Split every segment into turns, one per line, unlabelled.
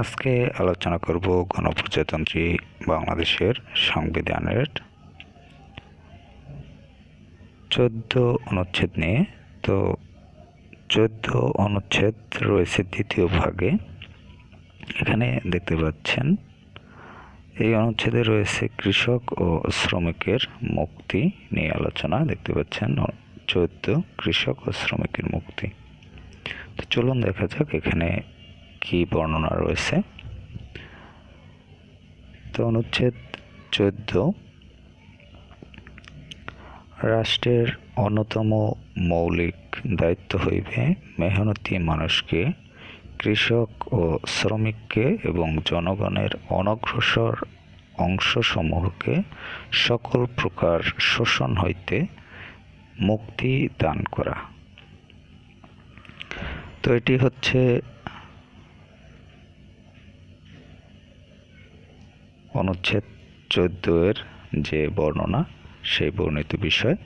আজকে আলোচনা করব গণপ্রজাতন্ত্রী বাংলাদেশের সংবিধানের চোদ্দ অনুচ্ছেদ নিয়ে। তো চোদ্দ অনুচ্ছেদ রয়েছে দ্বিতীয় ভাগে। এখানে দেখতে পাচ্ছেন, এই অনুচ্ছেদে রয়েছে কৃষক ও শ্রমিকের মুক্তি নিয়ে আলোচনা। দেখতে পাচ্ছেন, চোদ্দ কৃষক ও শ্রমিকের মুক্তি। তো চলুন দেখা যাক এখানে কি বর্ণনা রয়েছে? তো অনুচ্ছেদ চোদ্দ রাষ্ট্রের অন্যতম মৌলিক দায়িত্ব হইবে মেহনতি মানুষকে, কৃষক ও শ্রমিককে এবং জনগণের অনগ্রসর অংশসমূহকে সকল প্রকার শোষণ হইতে মুক্তি দান করা। তো এটি হচ্ছে অনুচ্ছেদ চোদ্দ এর যে বর্ণনা, সেই বর্ণিত বিষয়।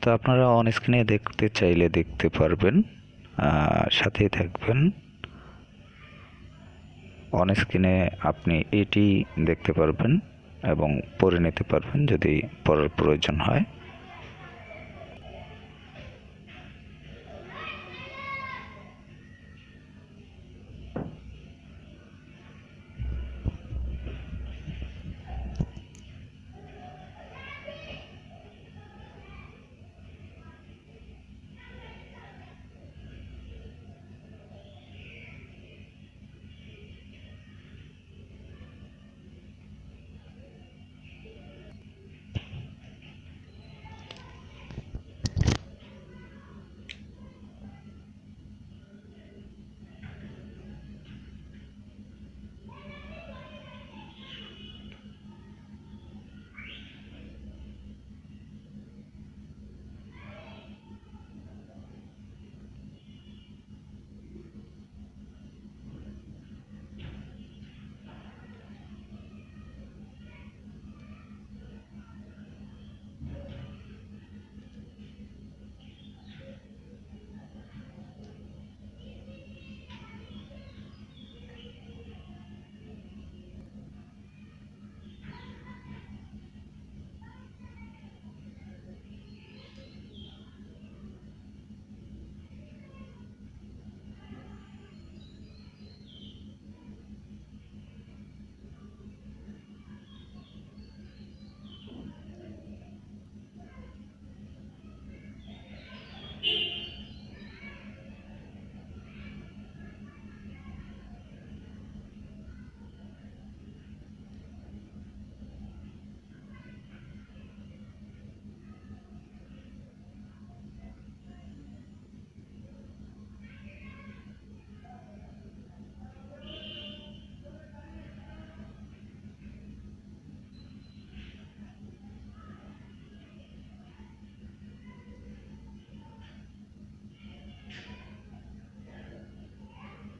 তো আপনারা অন স্ক্রিনে দেখতে চাইলে দেখতে পারবেন সাথেই থাকবেন। অন স্ক্রিনে আপনি এটি দেখতে পারবেন এবং পড়ে নিতে পারবেন যদি পড়ার প্রয়োজন হয়।